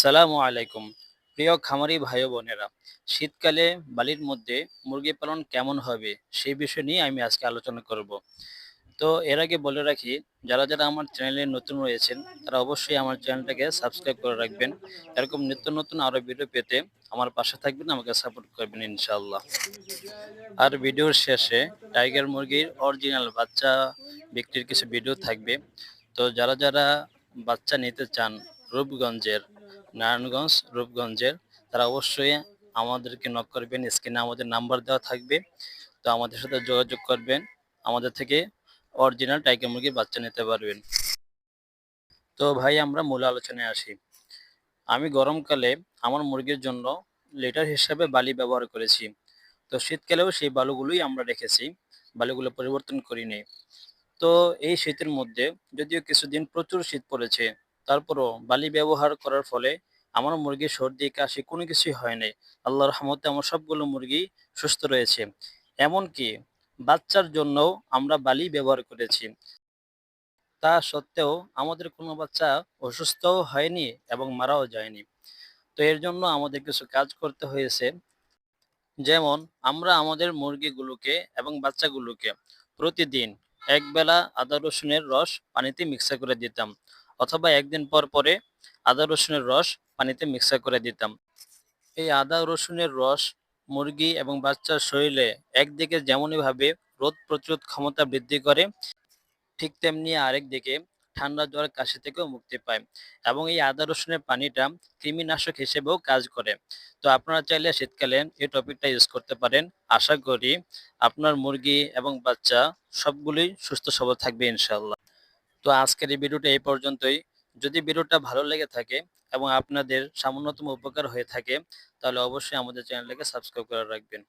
আসসালামু আলাইকুম। প্রিয় খামারি ভাই বোনেরা, শীতকালে বালির মধ্যে মুরগি পালন কেমন হবে সেই বিষয় নিয়ে আমি আজকে আলোচনা করব। তো এর আগে বলে রাখি, যারা যারা আমার চ্যানেলে নতুন রয়েছেন, তারা অবশ্যই আমার চ্যানেলটাকে সাবস্ক্রাইব করে রাখবেন। এরকম নিত্য নতুন আরও ভিডিও পেতে আমার পাশে থাকবেন, আমাকে সাপোর্ট করবেন ইনশাআল্লাহ। আর ভিডিওর শেষে টাইগার মুরগির অরিজিনাল বাচ্চা বিক্রির কিছু ভিডিও থাকবে। তো যারা যারা বাচ্চা নিতে চান রূপগঞ্জের নারায়ণগঞ্জ, রূপগঞ্জের। তারা অবশ্যই আমাদেরকে নক করবেন স্ক্রিনে আমাদের নাম্বার দেওয়া থাকবে। তো আমাদের সাথে যোগাযোগ করবেন, আমাদের থেকে অরিজিনাল টাইগার মুরগির বাচ্চা নিতে পারবেন। তো ভাই, আমরা মূল আলোচনায় আসি। আমি গরমকালে আমার মুরগির জন্য লিটার হিসাবে বালি ব্যবহার করেছি। তো শীতকালেও সেই বালুগুলোই আমরা রেখেছি, বালুগুলো পরিবর্তন করিনি। তো এই শীতের মধ্যে যদিও কিছুদিন প্রচুর শীত পড়েছে তারপরও বালি ব্যবহার করার ফলে আমার মুরগির সর্দি, কাশি কোনো কিছুই হয় নাই। আল্লাহর রহমতে আমার সবগুলো মুরগি সুস্থ রয়েছে। এমনকি বাচ্চার জন্যও আমরা বালি ব্যবহার করেছি। তা সত্ত্বেও আমাদের কোনো বাচ্চা অসুস্থও হয়নি এবং মারাও যায়নি। তো এর জন্য আমাদের কিছু কাজ করতে হয়েছে। যেমন, আমরা আমাদের মুরগিগুলোকে এবং বাচ্চাগুলোকে প্রতিদিন একবেলা আদা রসুনের রস পানিতে মিক্সার করে দিতাম। অথবা একদিন পর পরে আদা রসুনের রস পানিতে মিক্সার করে দিতাম। এই আদা রসুনের রস মুরগি এবং বাচ্চার শরীরে একদিকে যেমনইভাবে রোদ প্রতিরোধ ক্ষমতা বৃদ্ধি করে, ঠিক তেমনি আরেক দিকে ঠান্ডা জ্বর, কাশি থেকেও মুক্তি পায় এবং এই আদা রসুনের পানিটা কৃমিনাশক হিসেবেও কাজ করে। তো আপনারা চাইলে শীতকালে এই টপিকটা ইউজ করতে পারেন। আশা করি আপনার মুরগি এবং বাচ্চা সবগুলোই সুস্থ সবল থাকবে ইনশাল্লাহ তো আজকের এই ভিডিওটা এই পর্যন্তই। যদি ভিডিওটা ভালো লেগে থাকে এবং আপনাদের সামান্যতম উপকার হয়ে থাকে, তাহলে অবশ্যই আমাদের চ্যানেলটাকে সাবস্ক্রাইব করে রাখবেন।